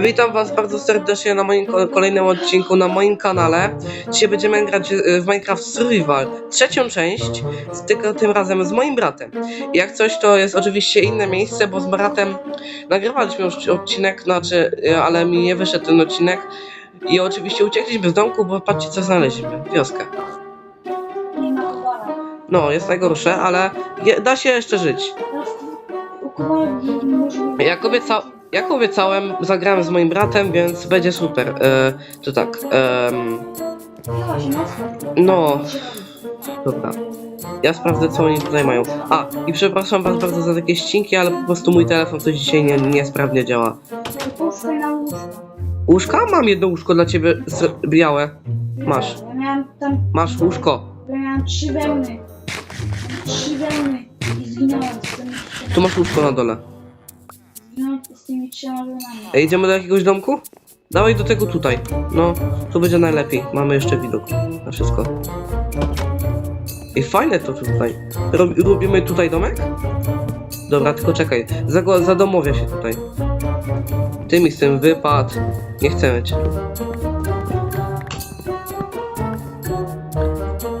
Witam Was bardzo serdecznie na moim ko- kolejnym odcinku na moim kanale. Dzisiaj będziemy grać e, w Minecraft Survival, trzecią część, tylko tym razem z moim bratem. Jak coś to jest oczywiście inne miejsce, bo z bratem nagrywaliśmy już odcinek, znaczy, e, ale mi nie wyszedł ten odcinek. I oczywiście uciekliśmy z domku, bo patrzcie co znaleźliśmy, wioskę. No, jest najgorsze, ale da się jeszcze żyć. Jak, obieca jak obiecałem, zagrałem z moim bratem, więc będzie super. E, to tak, mocno. no, dobra. Ja sprawdzę, co oni tutaj mają. A, i przepraszam was bardzo za takie ścinki, ale po prostu mój telefon coś dzisiaj nie, niesprawnie działa. Łóżka? Mam jedno łóżko dla ciebie s- białe. Masz. Masz łóżko. Ja miałem trzy wełny. Trzy wełny. I zginąłem z Tu masz łóżko na dole. Tymi trzema idziemy do jakiegoś domku? Dawaj do tego tutaj. No, tu będzie najlepiej. Mamy jeszcze widok na wszystko. I fajne to tutaj. Rob, robimy tutaj domek? Dobra, tylko czekaj. Zago- się tutaj. Ty mi z tym wypad. Nie chcemy cię.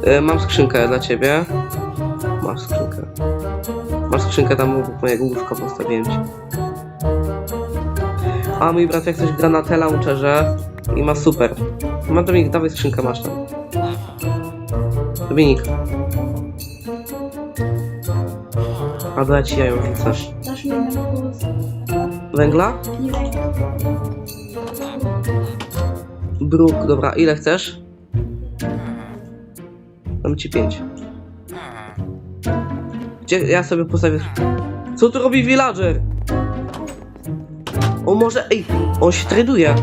E, mam skrzynkę dla ciebie. Masz skrzynkę. Masz skrzynkę tam obok mojego łóżka postawiłem ci. A mój brat jak coś gra na T-Launcherze i ma super. Ma Dominik, dawaj skrzynkę masz tam. Dominik. A dać ci jajo rzucę. Dasz mi. Węgla? Nie. Bruk, dobra, ile chcesz? Dam ci pięć. Gdzie ja sobie postawię. Co tu robi villager? O może. Ej, on się traduje.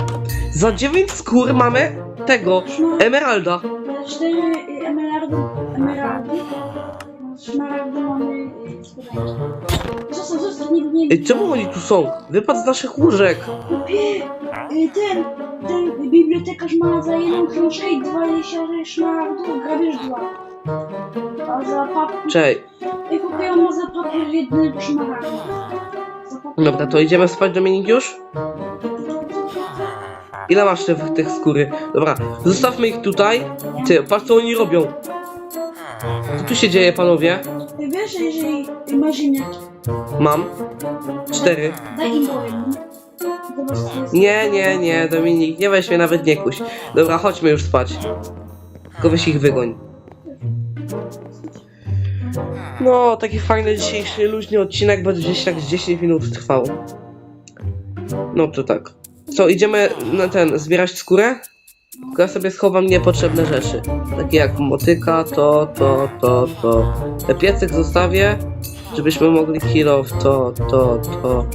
Za 9 skór mamy tego. Emeralda. Cztery y, emeraldy. Emeraldy. Szmaragdy mamy... y, spodenki. Zostaw, zostaw, nie, nie. Ej, czemu oni tu są? Wypad z naszych łóżek. Kupię y, ten, ten bibliotekarz ma za jedną książkę i 20 szmaragdów, grabież dwa. A za papier... Czej. Kupię on ma za papier jedny szmaragd. Dobra, to idziemy spać Dominik już? Ile masz tych, tych skóry? Dobra, zostawmy ich tutaj. Ty, patrz co oni robią. Co tu się dzieje, panowie? Wiesz, że jeżeli masz ziemniaki, Mam. Cztery. daj im po jednym. Zobacz, co jest. Nie, nie, nie, Dominik, nie weź mnie nawet nie kuś. Dobra, chodźmy już spać. Tylko weź ich wygoń. No, taki fajny dzisiejszy luźny odcinek, bo gdzieś tak z 10 minut trwał. No to tak. Co, idziemy na ten, zbierać skórę? Ja sobie schowam niepotrzebne rzeczy. Takie jak motyka, to, to, to, to. Te piecyk zostawię, żebyśmy mogli kilo w to, to, to,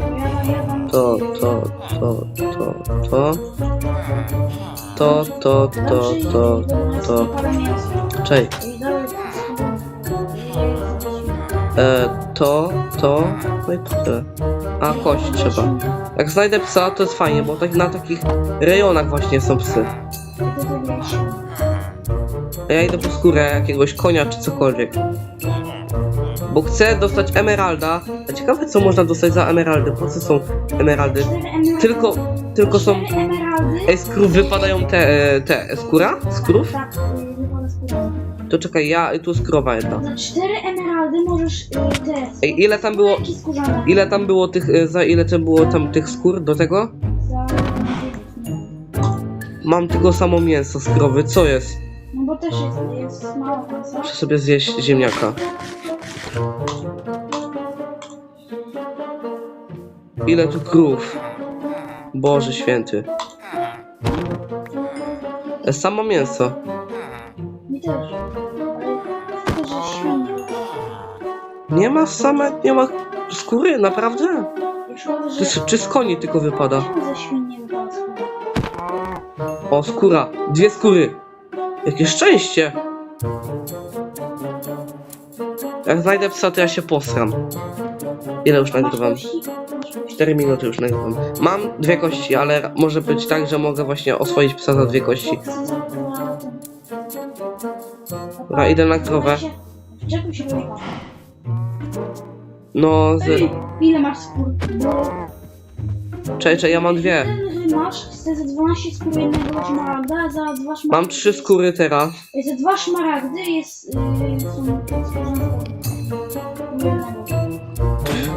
to, to, to, to, to. To, to, to, to, to. Czej. E, to, to, no i to tyle. A, kość trzeba. Jak znajdę psa, to jest fajnie, bo tak na takich rejonach właśnie są psy. A ja idę po skórę jakiegoś konia czy cokolwiek. Bo chcę dostać emeralda. A ciekawe co można dostać za emeraldy. Po co są emeraldy? Tylko, tylko są... Ej, z krów wypadają te, e, te, skóra? Z krów? To czekaj, ja, tu jest krowa jedna. Za cztery emeraldy możesz y, te... Ej, ile tam było, skórki skórzane. ile tam było tych, e, za ile tam było tam tych skór do tego? Za... Mam tylko samo mięso z krowy, co jest? No bo też jest, jest kasa. Muszę sobie zjeść ziemniaka. Ile tu krów? Boże święty. E, Samo mięso. Też. Nie ma same, nie ma skóry, naprawdę? Że... jest, czy z koni tylko wypada? Czemu ze świnie wypada skóra? O, skóra. Dwie skóry. Jakie szczęście. Jak znajdę psa, to ja się posram. Ile już Masz nagrywam? kości? Masz kości? 4 minuty już nagrywam. Mam dwie kości, ale może być tak, że mogę właśnie oswoić psa za dwie kości. Za- Dobra, idę na krowę. Czego się wyrywa? No, z... Ej, ile masz skór? Bo Czekaj, czekaj, ja mam dwie. Ty masz, chcę za 12 skóry jednego szmaragda, za dwa szmaragdy... Mam trzy skóry teraz. Za dwa szmaragdy jest... Yy, są jednego.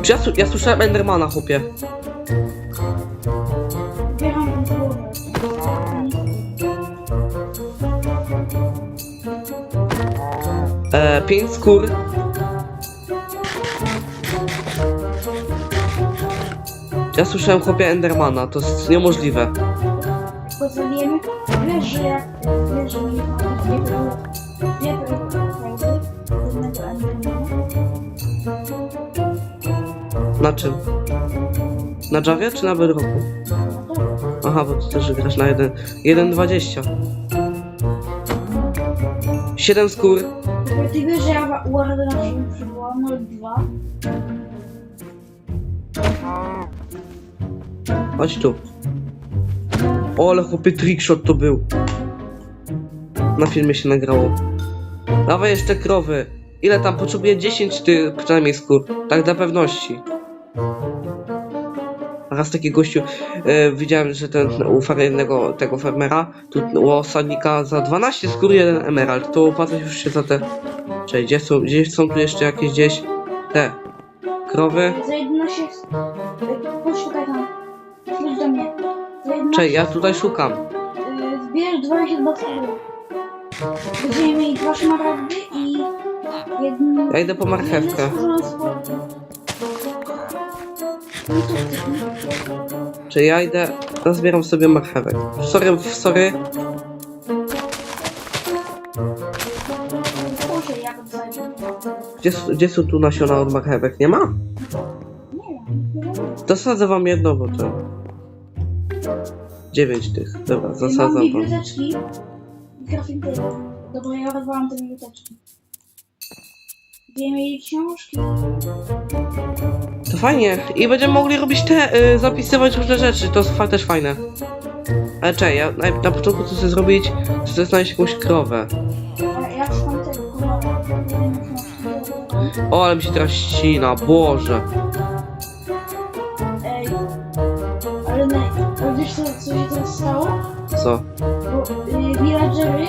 Czy ja, su- ja słyszałem Endermana, chłopie. E, pięć skór. Ja słyszałem chłopie Endermana, to jest niemożliwe. Wiesz, że jak... Wiesz, że nie dwie. Na czym? Na Javie czy na Bedrocku? Aha, bo ty też grasz na 1. 1,20. 7 skór. Wiesz, że ja Warda na przykład przywołam 0,2. Chodź tu. O, ale chłopie trickshot to był. Na filmie się nagrało. Dawaj jeszcze krowy. Ile tam potrzebuję? 10 ty przynajmniej skór. Tak dla pewności. Raz taki gościu e, widziałem, że ten u jednego tego farmera, tu u osadnika za 12 skór jeden emerald. To opłacać już się za te. Cześć, gdzie są, gdzie są tu jeszcze jakieś gdzieś te krowy? Za 11... y, Poszukaj tam. Chodź do mnie. Za 11... Cześć, ja tutaj szukam. y, Zbierz 22 skóry. Będziemy mieli dwa szmaragdy i jedno... Ja idę po marchewkę. jedno. Czy ja idę, nazbieram sobie marchewek. Sorry, sorry. Gdzie, gdzie są tu nasiona od marchewek? Nie ma? Nie. Zasadzę wam jedno, bo to... Dziewięć tych. Dobra, zasadzam wam. Dobra, ja rozwalam te biblioteczki. Będziemy mieli książki. To fajnie. I będziemy mogli robić te, y, zapisywać różne rzeczy. To jest fa- też fajne. Ale czekaj, ja na, na początku co chcę zrobić, to chcę znaleźć jakąś krowę. Ja tego. O, ale mi się teraz ścina, Boże. Ej. Ale, na, ale wiesz co, co się teraz stało? Co? Bo y, villagery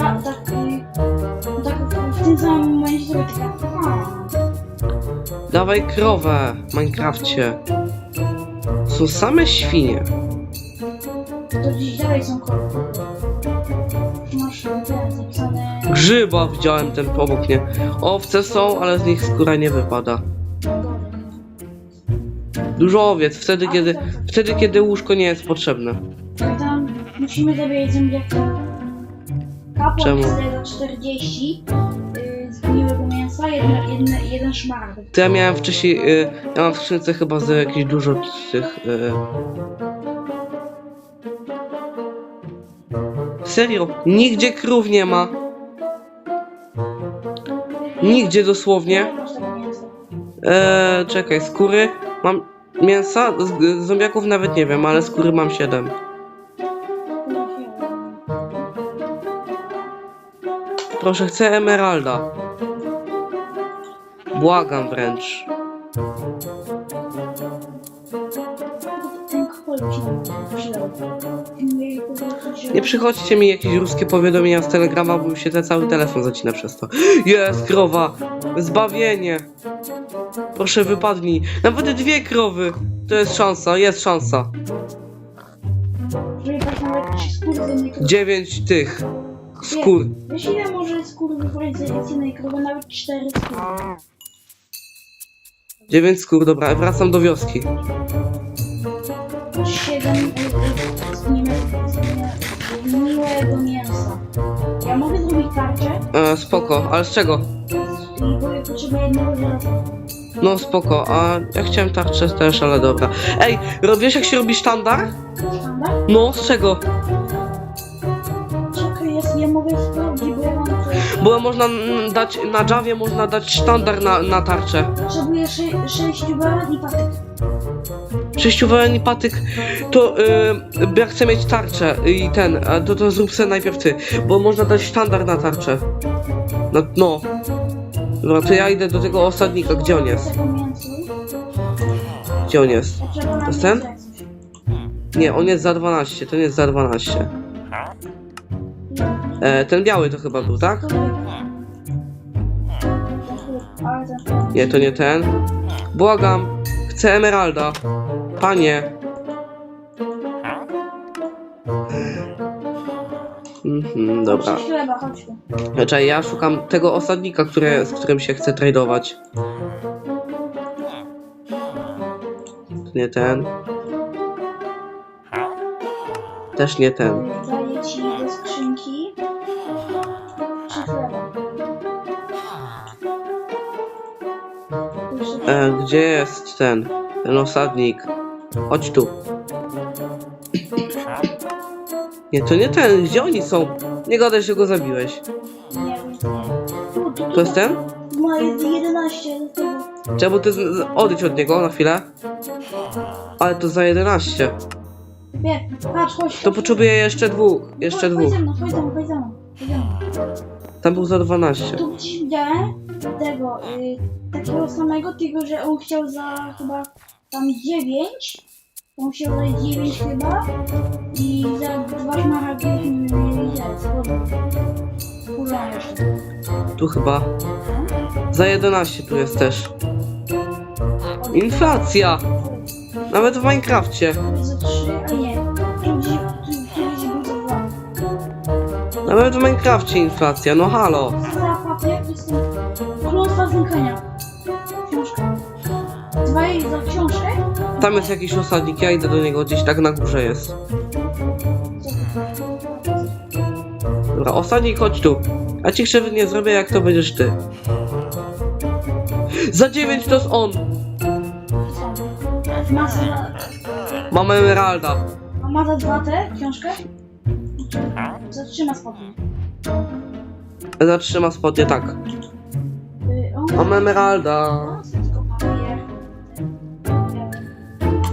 ra, tak, y, tak w, tym samym momencie sobie taka "Ha, Dawaj krowę w Minecrafcie. Są same świnie. to gdzieś dalej są kolor. Masz zapisane... Grzyba widziałem ten obok mnie. Owce są, ale z nich skóra nie wypada. Dużo owiec, wtedy kiedy, wtedy kiedy łóżko nie jest potrzebne. Tam musimy zabierać zębiaki. Kapłan Czemu? za 40 y, mięsa, jedna, jedna, jeden szmaragd. To ja miałem wcześniej, y, ja mam w skrzynce chyba z jakieś dużo tych... Y... Serio, nigdzie krów nie ma. Nigdzie dosłownie. Eee, czekaj, skóry mam mięsa, z zombiaków nawet nie wiem, ale skóry mam 7. Proszę, chcę emeralda. Błagam wręcz. Nie, przychodźcie mi jakieś ruskie powiadomienia z telegrama, bo mi się ten cały telefon zacina przez to. Jest krowa! Zbawienie! Proszę wypadnij. Nawet dwie krowy! To jest szansa, jest szansa. Dziewięć tych skór. Wiesz ile może skóry wychodzić z jednej krowy? Nawet cztery skóry. Dziewięć skór, dobra, wracam do wioski. Siedem zgniłe- zgniłego mięsa. Ja mogę zrobić tarczę E, spoko, ale z czego? bo ja potrzebuję jednego żelaza. No spoko, a ja chciałem tarczę też, ale dobra. Ej, ro- wiesz jak się robi sztandar? Sztandar? No, z czego? Czekaj, jest, ja mogę bo można mm, dać, na Javie można dać sztandar na, na tarczę. Potrzebuję sze sześciu baran i patyk. Sześciuwełen i patyk, to y, ja chcę mieć tarczę i ten, a to, to zrób sobie najpierw ty, bo można dać sztandar na tarczę. No, no. Dobra, to ja idę do tego osadnika, gdzie on jest? Gdzie on jest? To jest ten? Nie, on jest za 12, ten jest za 12. E, ten biały to chyba był, tak? Nie, to nie ten. Błagam, chcę emeralda. Panie. Mhm, dobra. Czekaj, ja szukam tego osadnika, który, z którym się chcę tradować. To nie ten. Też nie ten. E, gdzie jest ten? Ten osadnik. Chodź tu. Nie, to nie ten. Gdzie oni są? Nie gadaj, że go zabiłeś. nie. To jest ten? Ma 11 do tego. Trzeba ty z- z- odejdź od niego na chwilę. Ale to za 11. Nie, patrz, chodź. To potrzebuję jeszcze dwóch. Jeszcze chodź, Chodź dwóch. ze mną, chodź ze mną, chodź ze mną. Chodź ze mną. Tam był za 12. Tu gdzieś widziałem tego, y, takiego samego, tylko że on chciał za chyba tam 9. On chciał za 9 chyba. I za dwa szmaragdy nie widziałem. Tu chyba. Za 11 tu jest też. Inflacja! Nawet w Minecrafcie. Za 3, a nie. Tu gdzieś, tu, tu gdzieś był za 2. Nawet w Minecrafcie inflacja, no halo. Ten klątwa znękania. Książka. Dwa jej za książkę. Tam jest jakiś osadnik, ja idę do niego, gdzieś tak na górze jest. Dobra, osadnik, chodź tu. A ci krzywy nie zrobię, jak to będziesz ty. Za 9 to jest on! Ma za, Mamy emeralda. a ma za dwa te książkę? Zatrzyma spokój. Zatrzyma spodnie, tak. Mamy emeralda.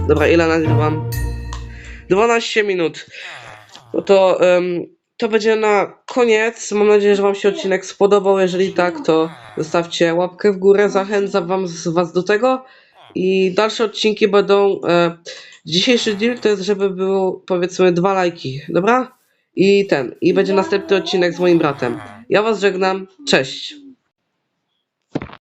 Dobra, ile nagrywam? 12 minut. No to em, to będzie na koniec. Mam nadzieję, że Wam się odcinek spodobał. Jeżeli tak, to zostawcie łapkę w górę. Zachęcam wam z Was do tego. I dalsze odcinki będą. E, dzisiejszy deal to jest, żeby było powiedzmy dwa lajki, dobra? I ten. I będzie następny odcinek z moim bratem. Ja Was żegnam. Cześć.